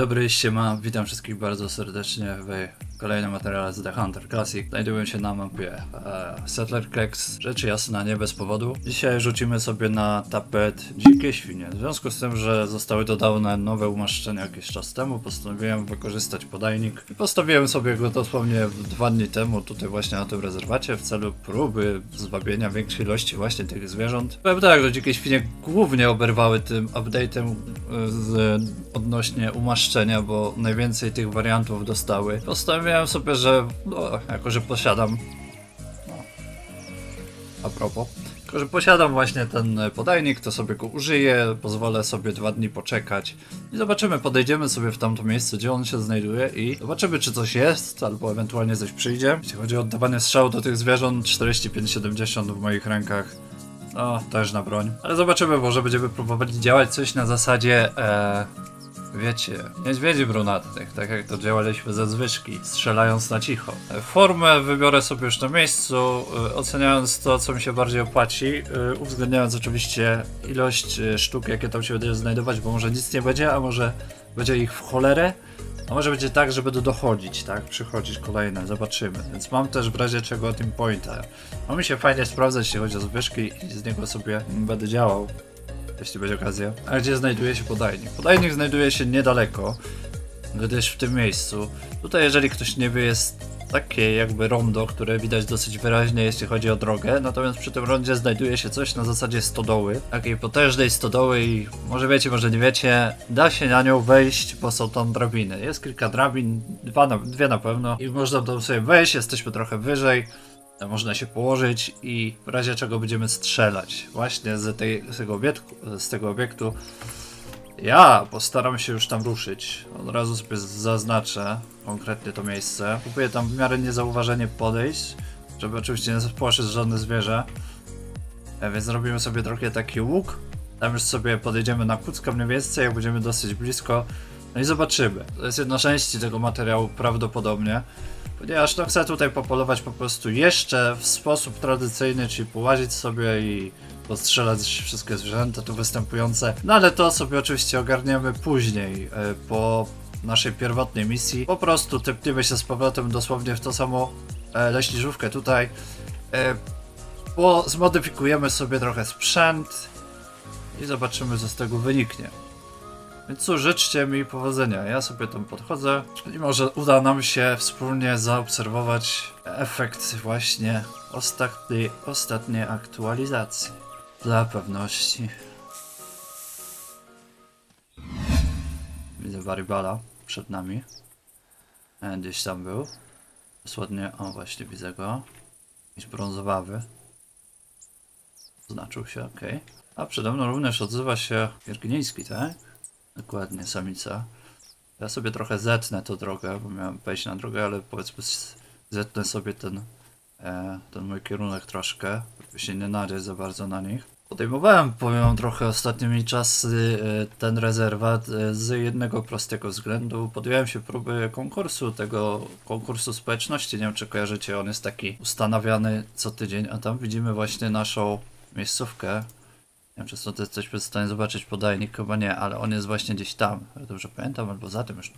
Dobry ściema, witam wszystkich bardzo serdecznie w kolejnym materiale z The Hunter Classic. Znajduję się na mapie e, Settler Creeks, rzecz jasna, nie bez powodu. Dzisiaj rzucimy sobie na tapet dzikie świnie. W związku z tym, że zostały dodane nowe umaszczenia jakiś czas temu, postanowiłem wykorzystać podajnik i postawiłem sobie go dosłownie dwa dni temu tutaj właśnie na tym rezerwacie w celu próby zwabienia większej ilości właśnie tych zwierząt. Powiem tak, że dzikie świnie głównie oberwały tym update'em e, z odnośnie umaszczenia, bo najwięcej tych wariantów dostały. Postanowiłem sobie, że no, jako że posiadam no, a propos jako, że posiadam właśnie ten podajnik, to sobie go użyję, pozwolę sobie dwa dni poczekać i zobaczymy, podejdziemy sobie w tamto miejsce, gdzie on się znajduje i zobaczymy, czy coś jest, albo ewentualnie coś przyjdzie. Jeśli chodzi o oddawanie strzału do tych zwierząt, 45-70 w moich rękach, no, też na broń. Ale zobaczymy, może będziemy próbować działać coś na zasadzie, e, wiecie, niedźwiedzi brunatnych, tak jak to działaliśmy ze zwyżki, strzelając na cicho. Formę wybiorę sobie już na miejscu, e, oceniając to, co mi się bardziej opłaci, e, uwzględniając oczywiście ilość e, sztuk, jakie tam się będzie znajdować, bo może nic nie będzie, a może będzie ich w cholerę. A może będzie tak, że będą dochodzić, tak? Przychodzić kolejne, zobaczymy. Więc mam też w razie czego team pointa. No mi się fajnie sprawdzać, jeśli chodzi o zwyżki i z niego sobie będę działał, jeśli będzie okazja. A gdzie znajduje się podajnik? Podajnik znajduje się niedaleko, gdyż w tym miejscu. Tutaj jeżeli ktoś nie wie, jest takie jakby rondo, które widać dosyć wyraźnie, jeśli chodzi o drogę. Natomiast przy tym rondzie znajduje się coś na zasadzie stodoły. Takiej potężnej stodoły i może wiecie, może nie wiecie, da się na nią wejść, bo są tam drabiny. Jest kilka drabin, dwa na, dwie na pewno i można tam sobie wejść, jesteśmy trochę wyżej. Można się położyć i w razie czego będziemy strzelać właśnie z, tej, z, tego, obiektu, z tego obiektu. Ja postaram się już tam ruszyć. Od razu sobie zaznaczę konkretnie to miejsce. Próbuję tam w miarę niezauważenie podejść, żeby oczywiście nie spłoszyć żadne zwierzę. E, Więc zrobimy sobie trochę taki łuk. Tam już sobie podejdziemy na kucka mniej więcej, jak będziemy dosyć blisko. No i zobaczymy. To jest jedno części tego materiału prawdopodobnie. Ponieważ no chcę tutaj popolować po prostu jeszcze w sposób tradycyjny, czyli połazić sobie i postrzelać wszystkie zwierzęta tu występujące. No ale to sobie oczywiście ogarniemy później, e, po naszej pierwotnej misji. Po prostu tepniemy się z powrotem dosłownie w to samo e, leśniżówkę tutaj. E, bo zmodyfikujemy sobie trochę sprzęt i zobaczymy co z tego wyniknie. Więc cóż, życzcie mi powodzenia. Ja sobie tam podchodzę i może uda nam się wspólnie zaobserwować efekt właśnie ostatniej, ostatniej aktualizacji. Dla pewności. Widzę Waribala przed nami. E, Gdzieś tam był. Dosłownie, o właśnie widzę go. Jakiś brązowawy. Znaczył się, okej. A przede mną również odzywa się Wiergniński, tak? Dokładnie, samica. Ja sobie trochę zetnę tę drogę, bo miałem wejść na drogę, ale powiedzmy zetnę sobie ten, e, ten mój kierunek troszkę, żeby się nie nadzieć za bardzo na nich. Podejmowałem, powiem trochę ostatnimi czasy e, ten rezerwat e, z jednego prostego względu. Podjąłem się próby konkursu, tego konkursu społeczności, nie wiem czy kojarzycie, on jest taki ustanawiany co tydzień, a tam widzimy właśnie naszą miejscówkę, nie wiem, czy stąd jesteśmy w stanie zobaczyć podajnik, chyba nie, ale on jest właśnie gdzieś tam. Ja dobrze pamiętam, albo za tym już.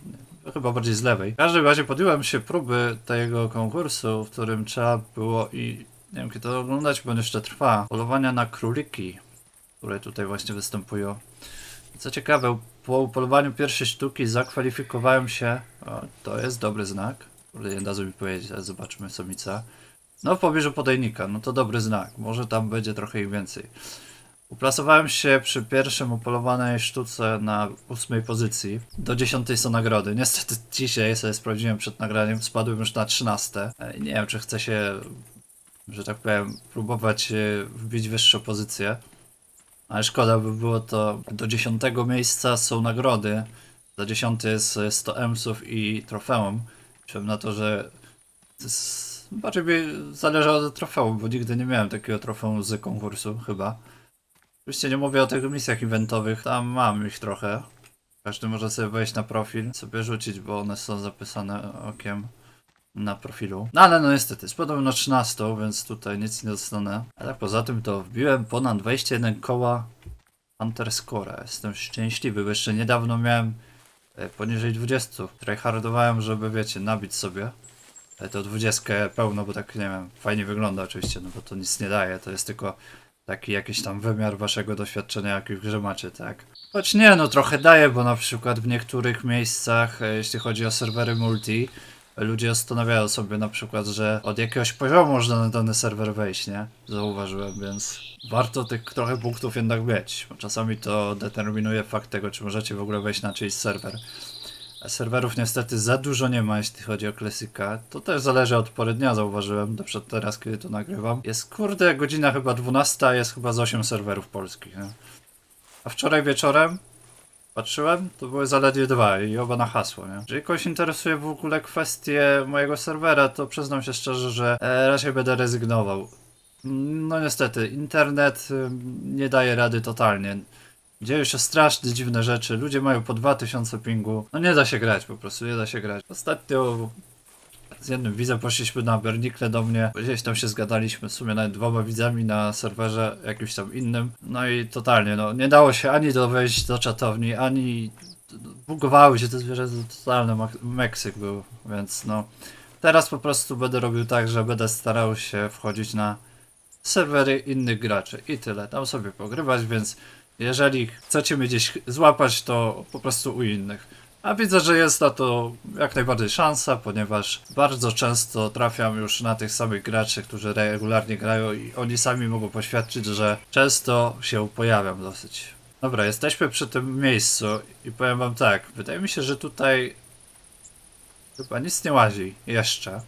Nie, chyba bardziej z lewej. W każdym razie podjąłem się próby tego konkursu, w którym trzeba było i nie wiem, kiedy to oglądać, bo on jeszcze trwa. Polowania na króliki, które tutaj właśnie występują. Co ciekawe, po polowaniu pierwszej sztuki zakwalifikowałem się. O, to jest dobry znak. Nie da mi powiedzieć, ale zobaczmy samica. No w pobliżu podajnika, no to dobry znak. Może tam będzie trochę ich więcej. Uplasowałem się przy pierwszym upolowanej sztuce na ósmej pozycji. Do dziesiątej są nagrody. Niestety dzisiaj sobie sprawdziłem przed nagraniem, spadłem już na 13. E, Nie wiem, czy chcę się, że tak powiem, próbować e, wbić wyższą pozycję. Ale szkoda by było to. Do dziesiątego miejsca są nagrody. Za dziesiąty jest e, 100 emsów i trofeum. Liczyłem na to, że bardziej by zależało od trofeum, bo nigdy nie miałem takiego trofeum z konkursu, chyba. Oczywiście nie mówię o tych misjach eventowych, tam mam ich trochę. Każdy może sobie wejść na profil, sobie rzucić, bo one są zapisane okiem na profilu. No ale no niestety, spadłem na 13, więc tutaj nic nie dostanę. Ale poza tym to wbiłem ponad 21 koła Hunter Score. Jestem szczęśliwy, bo jeszcze niedawno miałem e, poniżej 20. Tryhardowałem, żeby wiecie, nabić sobie e, to 20 pełno, bo tak nie wiem, fajnie wygląda oczywiście, no bo to nic nie daje, to jest tylko taki jakiś tam wymiar waszego doświadczenia, jaki w grze macie, tak? Choć nie, no trochę daje, bo na przykład w niektórych miejscach, e, jeśli chodzi o serwery multi, ludzie zastanawiają sobie na przykład, że od jakiegoś poziomu można na dany serwer wejść, nie? Zauważyłem, więc warto tych trochę punktów jednak mieć, bo czasami to determinuje fakt tego, czy możecie w ogóle wejść na czyjś serwer. Serwerów niestety za dużo nie ma, jeśli chodzi o klasyka. To też zależy od pory dnia, zauważyłem, przykład teraz, kiedy to nagrywam. Jest kurde, godzina chyba 12, jest chyba z 8 serwerów polskich, nie? A wczoraj wieczorem Patrzyłem, to były zaledwie dwa i oba na hasło, nie? Jeżeli kogoś interesuje w ogóle kwestie mojego serwera, to przyznam się szczerze, że e, raczej będę rezygnował. No niestety, internet nie daje rady totalnie. Dzieją się strasznie dziwne rzeczy, ludzie mają po 2000 pingu. No nie da się grać po prostu, nie da się grać. Ostatnio z jednym widzem poszliśmy na Bernikle do mnie, gdzieś tam się zgadaliśmy, w sumie nawet dwoma widzami na serwerze jakimś tam innym. No i totalnie, no nie dało się ani do wejść do czatowni, ani bugowały się te zwierzę, to totalny Meksyk był, więc no teraz po prostu będę robił tak, że będę starał się wchodzić na serwery innych graczy i tyle, tam sobie pogrywać, więc jeżeli chcecie mnie gdzieś złapać, to po prostu u innych. A widzę, że jest na to jak najbardziej szansa, ponieważ bardzo często trafiam już na tych samych graczy, którzy regularnie grają i oni sami mogą poświadczyć, że często się pojawiam dosyć. Dobra, jesteśmy przy tym miejscu i powiem wam tak, wydaje mi się, że tutaj chyba nic nie łazi jeszcze.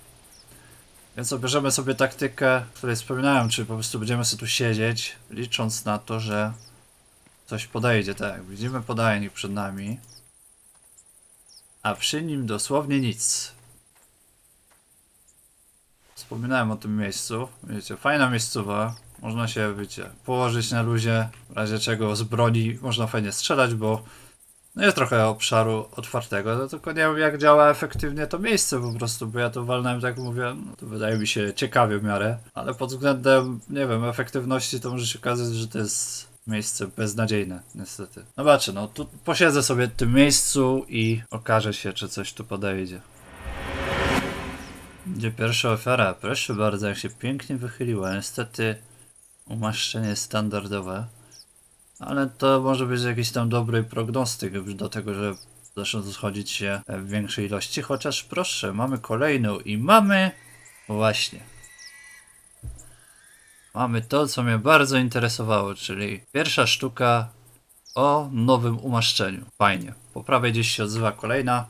Więc obierzemy sobie taktykę, której wspominałem, czyli po prostu będziemy sobie tu siedzieć, licząc na to, że coś podejdzie. Tak, widzimy podajnik przed nami a przy nim dosłownie nic. Wspominałem o tym miejscu. Wiecie, fajna miejscowa. Można się, wiecie, położyć na luzie, w razie czego z broni można fajnie strzelać, bo no jest trochę obszaru otwartego, no tylko nie wiem jak działa efektywnie to miejsce po prostu, bo ja to walnąłem, tak mówię, no to wydaje mi się ciekawie w miarę, ale pod względem, nie wiem, efektywności to może się okazać, że to jest miejsce beznadziejne, niestety. Zobaczę, no tu posiedzę sobie w tym miejscu i okaże się, czy coś tu podejdzie. Gdzie pierwsza ofiara? Proszę bardzo, jak się pięknie wychyliła. Niestety umaszczenie standardowe. Ale to może być jakiś tam dobry prognostyk do tego, że zaczną schodzić się w większej ilości. Chociaż proszę, mamy kolejną i mamy... Właśnie. Mamy to, co mnie bardzo interesowało, czyli pierwsza sztuka o nowym umaszczeniu. Fajnie. Po prawej gdzieś się odzywa kolejna.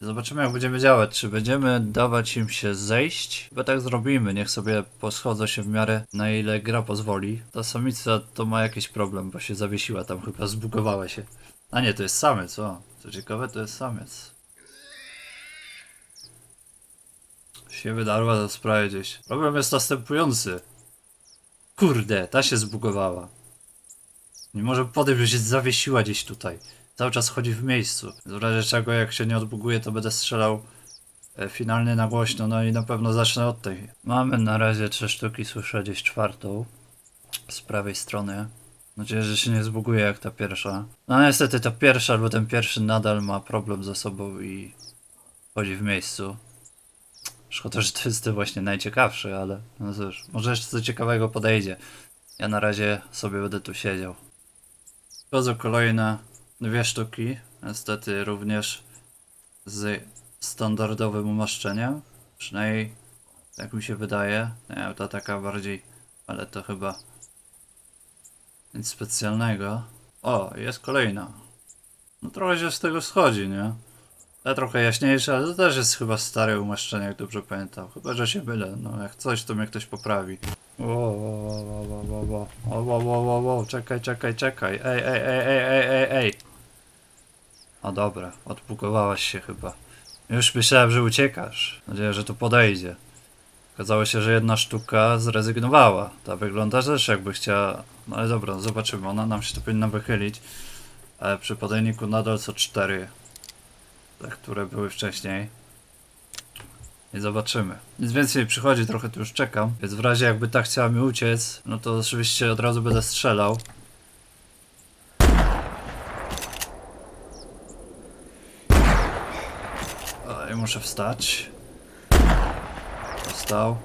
Zobaczymy jak będziemy działać. Czy będziemy dawać im się zejść? Chyba tak zrobimy. Niech sobie poschodzą się w miarę na ile gra pozwoli. Ta samica to ma jakiś problem, bo się zawiesiła tam chyba, zbugowała się. A nie, to jest samiec, o. Co ciekawe, to jest samiec. Się wydarła ta sprawa gdzieś. Problem jest następujący. Kurde, ta się zbugowała. Nie może podejść, że się zawiesiła gdzieś tutaj. Cały czas chodzi w miejscu. W razie czego, jak się nie odbuguje, to będę strzelał e, finalnie na głośno, no i na pewno zacznę od tej. Mamy na razie trzy sztuki, słyszę gdzieś czwartą. Z prawej strony. Mam nadzieję, że się nie zbuguje jak ta pierwsza. No niestety ta pierwsza albo ten pierwszy nadal ma problem ze sobą i chodzi w miejscu. Szkoda, że to jest właśnie najciekawszy, ale no cóż, może jeszcze coś ciekawego podejdzie. Ja na razie sobie będę tu siedział. Wchodzą kolejne dwie sztuki, niestety również z standardowym umaszczeniem. Przynajmniej tak mi się wydaje. Nie ta taka bardziej, ale to chyba nic specjalnego. O, jest kolejna. No trochę się z tego schodzi, nie? Te trochę jaśniejsze, ale to też jest chyba stare umaszczenie, jak dobrze pamiętam. Chyba, że się mylę. No, jak coś, to mnie ktoś poprawi. O, wo, wo. Czekaj, czekaj, czekaj. Ej, ej, ej, ej, ej, ej, ej. O dobra, odpukowałaś się chyba. Już myślałem, że uciekasz. Nadzieję, że to podejdzie. Okazało się, że jedna sztuka zrezygnowała. Ta wygląda też jakby chciała... No ale dobra, zobaczymy. Ona nam się tu powinna wychylić. Ale przy podajniku nadal co cztery te, które były wcześniej. I zobaczymy. Nic więcej przychodzi, trochę tu już czekam. Więc w razie jakby ta chciała mi uciec, no to oczywiście od razu będę strzelał. muszę wstać. Dostał.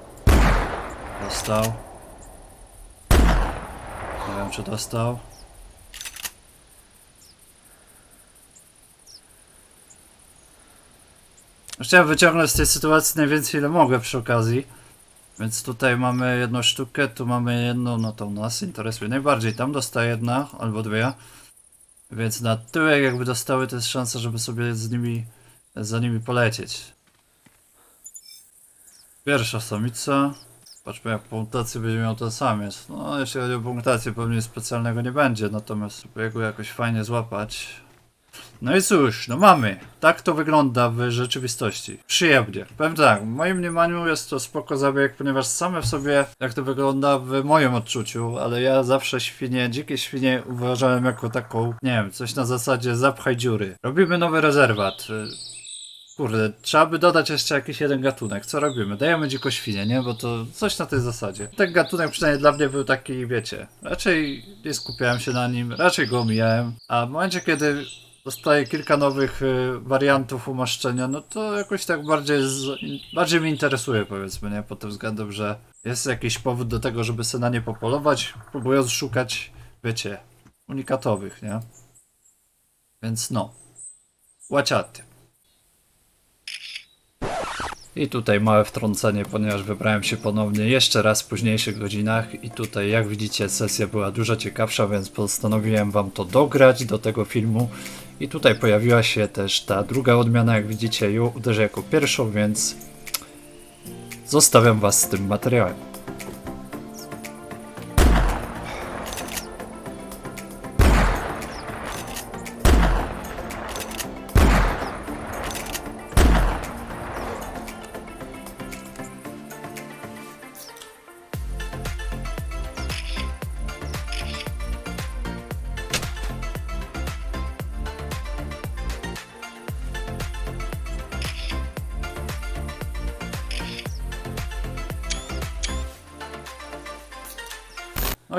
Dostał. Nie wiem, czy dostał. Chciałem wyciągnąć z tej sytuacji najwięcej ile mogę przy okazji. Więc tutaj mamy jedną sztukę, tu mamy jedną, no to nas interesuje najbardziej. Tam dostaje jedna albo dwie. Więc na tyłek jakby dostały, to jest szansa, żeby sobie z nimi, za nimi polecieć. Pierwsza samica. Patrzmy jak punktację będzie miał ten samiec. No jeśli chodzi o punktację pewnie specjalnego nie będzie, natomiast spróbuję go jakoś fajnie złapać. No i cóż, no mamy. Tak to wygląda w rzeczywistości. Przyjemnie. Powiem tak, w moim mniemaniu jest to spoko zabieg, ponieważ same w sobie, jak to wygląda w moim odczuciu, ale ja zawsze świnie, dzikie świnie uważałem jako taką, nie wiem, coś na zasadzie zapchaj dziury. Robimy nowy rezerwat. Kurde, trzeba by dodać jeszcze jakiś jeden gatunek. Co robimy? Dajemy dziko świnie, nie? Bo to coś na tej zasadzie. Ten gatunek przynajmniej dla mnie był taki, wiecie, raczej nie skupiałem się na nim, raczej go omijałem. A w momencie, kiedy dostaję kilka nowych y, wariantów umaszczenia, no to jakoś tak bardziej, z, bardziej mnie interesuje, powiedzmy, nie? Pod tym względem, że jest jakiś powód do tego, żeby sobie na nie popolować, próbując szukać, wiecie, unikatowych, nie? Więc no. Łaciaty. I tutaj małe wtrącenie, ponieważ wybrałem się ponownie jeszcze raz w późniejszych godzinach i tutaj jak widzicie sesja była dużo ciekawsza, więc postanowiłem wam to dograć do tego filmu i tutaj pojawiła się też ta druga odmiana, jak widzicie ją uderzę jako pierwszą, więc zostawiam was z tym materiałem.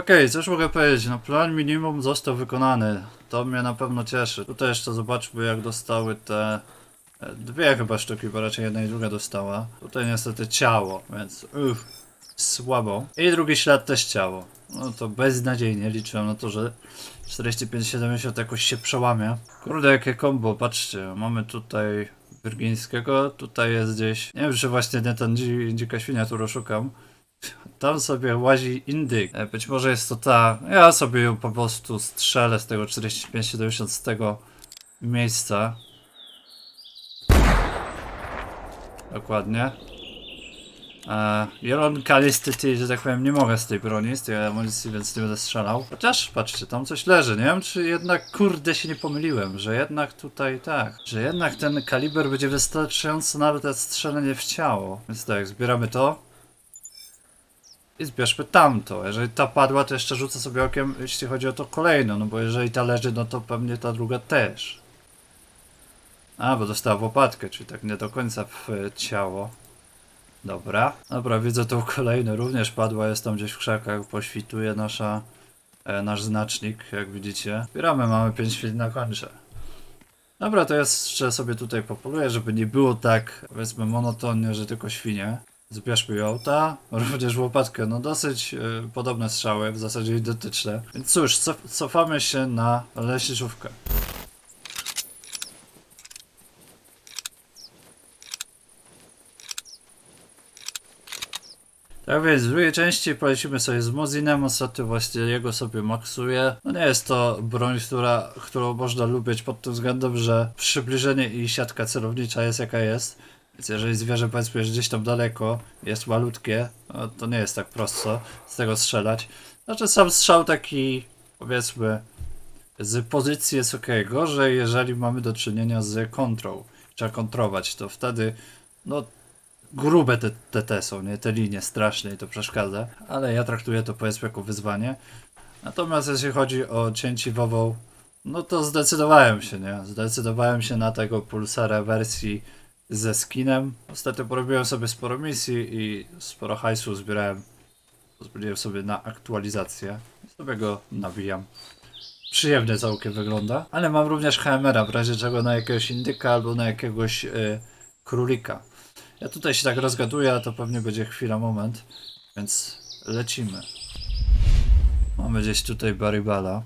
Okej, cóż mogę powiedzieć, no plan minimum został wykonany. To mnie na pewno cieszy. Tutaj jeszcze zobaczmy jak dostały te e, dwie chyba sztuki, bo raczej jedna i druga dostała. Tutaj niestety ciało, więc uff, słabo. I drugi ślad też ciało. No to beznadziejnie, liczyłem na to, że 45-70 jakoś się przełamie. Kurde jakie combo, patrzcie, mamy tutaj Wirgińskiego, tutaj jest gdzieś, nie wiem czy właśnie nie ten dzi dzika świnia, którą szukam. Tam sobie łazi indyk. E, Być może jest to ta. Ja sobie ją po prostu strzelę z tego 45-70 z tego miejsca. Dokładnie. E, Jelon Kalistity, że tak powiem, nie mogę z tej broni, z tej amunicji, więc nie będę strzelał. Chociaż, patrzcie, tam coś leży. Nie wiem, czy jednak, kurde, się nie pomyliłem, że jednak tutaj tak, że jednak ten kaliber będzie wystarczający nawet na strzelenie w ciało. Więc tak, zbieramy to. I zbierzmy tamto. Jeżeli ta padła, to jeszcze rzucę sobie okiem, jeśli chodzi o to kolejną, no bo jeżeli ta leży, no to pewnie ta druga też. A, bo dostała w opadkę, czyli tak nie do końca w ciało. Dobra. Dobra, widzę tą kolejną, również padła, jest tam gdzieś w krzakach, pośwituje nasza, e, nasz znacznik, jak widzicie. Zbieramy, mamy 5 chwil na kończe. Dobra, to ja jeszcze sobie tutaj popoluję, żeby nie było tak, powiedzmy, monotonnie, że tylko świnie. Zbierzmy ją auta, również łopatkę, no dosyć y, podobne strzały, w zasadzie identyczne. Więc cóż, cof cofamy się na leśniczówkę. Tak więc w drugiej części polecimy sobie z Mozinem, ostatnio właśnie jego sobie maksuję. No nie jest to broń, która, którą można lubić pod tym względem, że przybliżenie i siatka celownicza jest jaka jest. Więc jeżeli zwierzę powiedzmy jest gdzieś tam daleko, jest malutkie, no to nie jest tak prosto z tego strzelać. Znaczy sam strzał taki powiedzmy z pozycji jest ok. Gorzej jeżeli mamy do czynienia z kontrą. Trzeba kontrować, to wtedy no grube te, te, te są, nie? Te linie strasznie i to przeszkadza. Ale ja traktuję to powiedzmy jako wyzwanie. Natomiast jeśli chodzi o cięciwową, no to zdecydowałem się, nie? Zdecydowałem się na tego pulsara wersji ze skinem. Ostatnio porobiłem sobie sporo misji i sporo hajsu zbierałem. Pozwoliłem sobie na aktualizację. Sobie go nabijam. Przyjemnie całkiem wygląda. Ale mam również HMR-a, w razie czego na jakiegoś indyka albo na jakiegoś y, królika. Ja tutaj się tak rozgaduję, a to pewnie będzie chwila, moment, więc lecimy. Mamy gdzieś tutaj Baribala.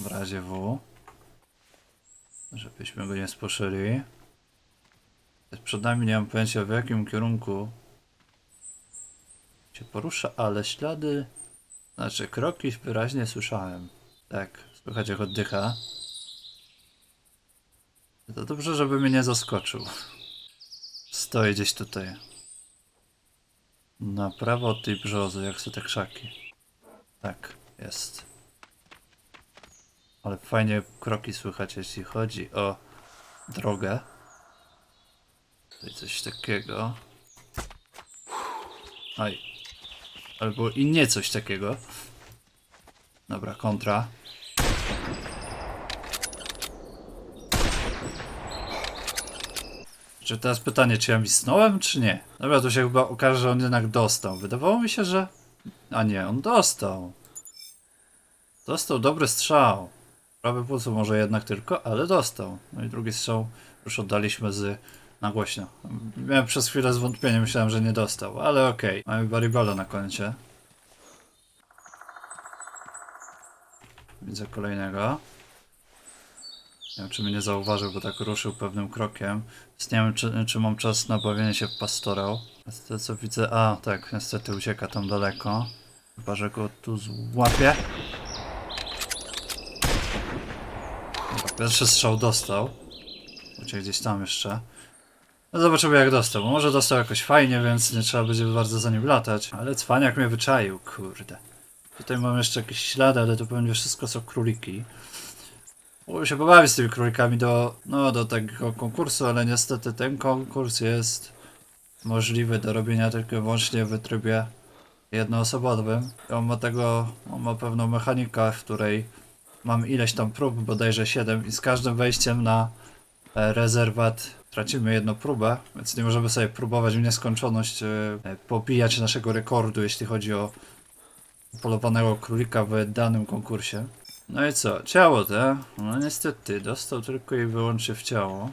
W razie W. Żebyśmy go nie spłoszyli. Przed nami nie mam pojęcia w jakim kierunku się porusza, ale ślady, znaczy kroki wyraźnie słyszałem. Tak, słychać jak oddycha. To dobrze, żeby mnie nie zaskoczył. Stoi gdzieś tutaj. Na prawo od tej brzozy, jak są te krzaki. Tak, jest. Ale fajnie kroki słychać, jeśli chodzi o drogę. Tutaj coś takiego. Aj. Albo i nie coś takiego. Dobra, kontra. Czy teraz pytanie, czy ja wisnąłem, czy nie? Dobra, to się chyba okaże, że on jednak dostał. Wydawało mi się, że... A nie, on dostał. Dostał dobry strzał. Prawy pulsu może jednak tylko, ale dostał. No i drugi strzał już oddaliśmy z... na głośno. Miałem przez chwilę zwątpienie, myślałem, że nie dostał, ale okej. Mamy Baribala na koncie. Widzę kolejnego. Nie wiem, czy mnie nie zauważył, bo tak ruszył pewnym krokiem. Więc nie wiem, czy, czy mam czas na bawienie się w pastorał. Z tego co widzę... A, tak, niestety ucieka tam daleko. Chyba, że go tu złapię. Dobra, Pierwszy strzał dostał. Uciekł gdzieś tam jeszcze. No zobaczymy jak dostał. Może dostał jakoś fajnie, więc nie trzeba będzie bardzo za nim latać. Ale cwaniak mnie wyczaił, kurde. Tutaj mam jeszcze jakieś ślady, ale to pewnie wszystko są króliki. Mógłbym się pobawić z tymi królikami do, no, do tego konkursu, ale niestety ten konkurs jest możliwy do robienia tylko i wyłącznie w trybie jednoosobowym. On ma tego, on ma pewną mechanikę, w której mam ileś tam prób, bodajże 7 i z każdym wejściem na e, rezerwat tracimy jedną próbę, więc nie możemy sobie próbować w nieskończoność e, e, pobijać naszego rekordu, jeśli chodzi o polowanego królika w danym konkursie. No i co? Ciało te? No niestety, dostał tylko i wyłącznie w ciało.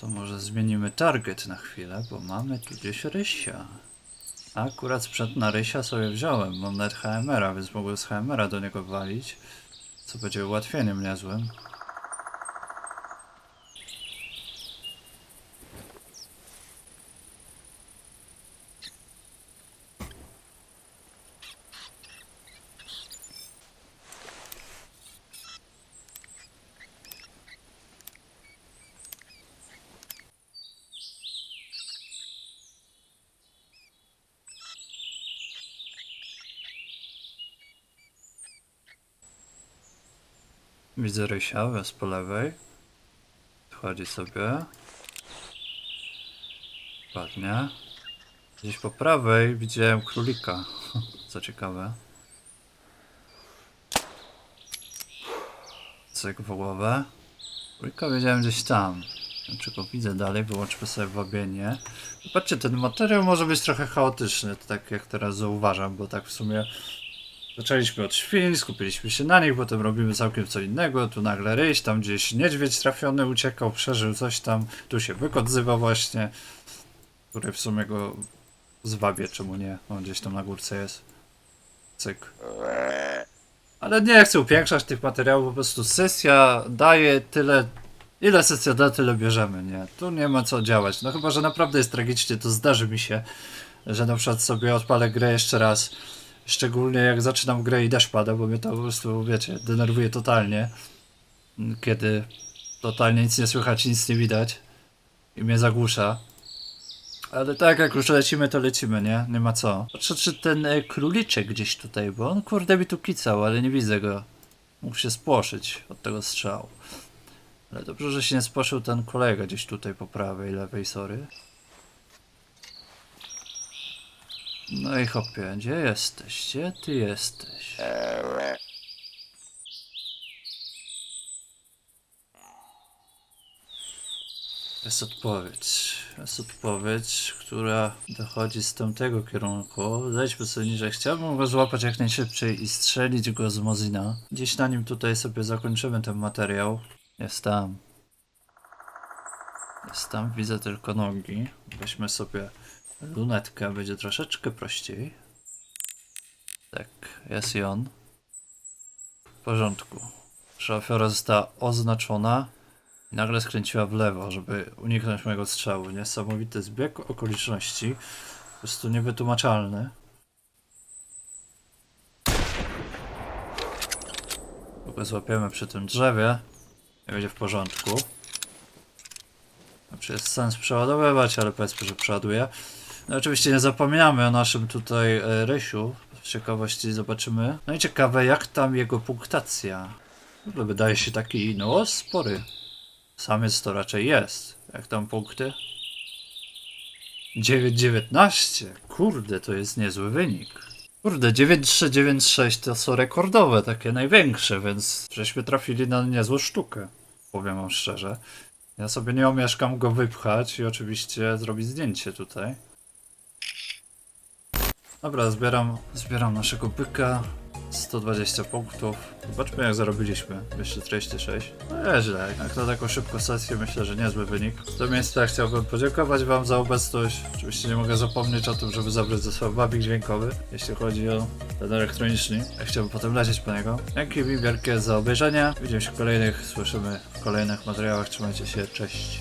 To może zmienimy target na chwilę, bo mamy tu gdzieś Rysia. Akurat sprzęt na Rysia sobie wziąłem, mam nawet HMR-a, więc mogłem z HMR-a do niego walić, co będzie ułatwieniem niezłym. Widzę Rysia, jest po lewej. Wchodzi sobie. Ładnie. Gdzieś po prawej widziałem królika. Co ciekawe. Cyk w głowę. Królika widziałem gdzieś tam. Nie wiem, Czy go widzę dalej? Wyłączmy sobie wabienie. Patrzcie, ten materiał może być trochę chaotyczny, tak jak teraz zauważam, bo tak w sumie Zaczęliśmy od świń, skupiliśmy się na nich, potem robimy całkiem co innego, tu nagle ryś, tam gdzieś niedźwiedź trafiony uciekał, przeżył coś tam, tu się byk właśnie, który w sumie go zwabie, czemu nie, on gdzieś tam na górce jest. Cyk. Ale nie chcę upiększać tych materiałów, po prostu sesja daje tyle, ile sesja da, tyle bierzemy, nie? Tu nie ma co działać, no chyba, że naprawdę jest tragicznie, to zdarzy mi się, że na przykład sobie odpalę grę jeszcze raz, Szczególnie jak zaczynam grę i deszcz pada, bo mnie to po prostu, wiecie, denerwuje totalnie. Kiedy totalnie nic nie słychać, nic nie widać i mnie zagłusza. Ale tak, jak już lecimy, to lecimy, nie? Nie ma co. Patrzę, czy ten e, króliczek gdzieś tutaj, bo on kurde mi tu kicał, ale nie widzę go. Mógł się spłoszyć od tego strzału. Ale dobrze, że się nie spłoszył ten kolega gdzieś tutaj po prawej, lewej, sorry. No i hopie, gdzie jesteś? Gdzie ty jesteś? Jest odpowiedź. jest odpowiedź, która dochodzi z tamtego kierunku. Zejdźmy sobie niżej. Chciałbym go złapać jak najszybciej i strzelić go z Mozina. Gdzieś na nim tutaj sobie zakończymy ten materiał. Jest tam. Jest tam, widzę tylko nogi. Weźmy sobie lunetkę, będzie troszeczkę prościej. Tak, jest i on. W porządku. Nasza ofiara została oznaczona i nagle skręciła w lewo, żeby uniknąć mojego strzału. Niesamowity zbieg okoliczności. Po prostu niewytłumaczalny. Go złapiemy przy tym drzewie i będzie w porządku. Znaczy jest sens przeładowywać, ale powiedzmy, że przeładuję. No oczywiście nie zapominamy o naszym tutaj e, Rysiu. Z ciekawości zobaczymy. No i ciekawe jak tam jego punktacja. No, wydaje się taki, no spory. Samiec to raczej jest. Jak tam punkty? 9,19. Kurde, to jest niezły wynik. Kurde, 9396 to są rekordowe, takie największe, więc żeśmy trafili na niezłą sztukę. Powiem wam szczerze. Ja sobie nie omieszkam go wypchać i oczywiście zrobić zdjęcie tutaj. Dobra, zbieram, zbieram naszego byka. 120 punktów. Zobaczmy jak zarobiliśmy. 246. No nieźle. Jak na taką szybką sesję myślę, że niezły wynik. W tym miejscu chciałbym podziękować wam za obecność. Oczywiście nie mogę zapomnieć o tym, żeby zabrać ze sobą wabik dźwiękowy, jeśli chodzi o ten elektroniczny. Ja chciałbym potem lecieć po niego. Dzięki mi wielkie za obejrzenie. Widzimy się w kolejnych, słyszymy w kolejnych materiałach. Trzymajcie się, cześć.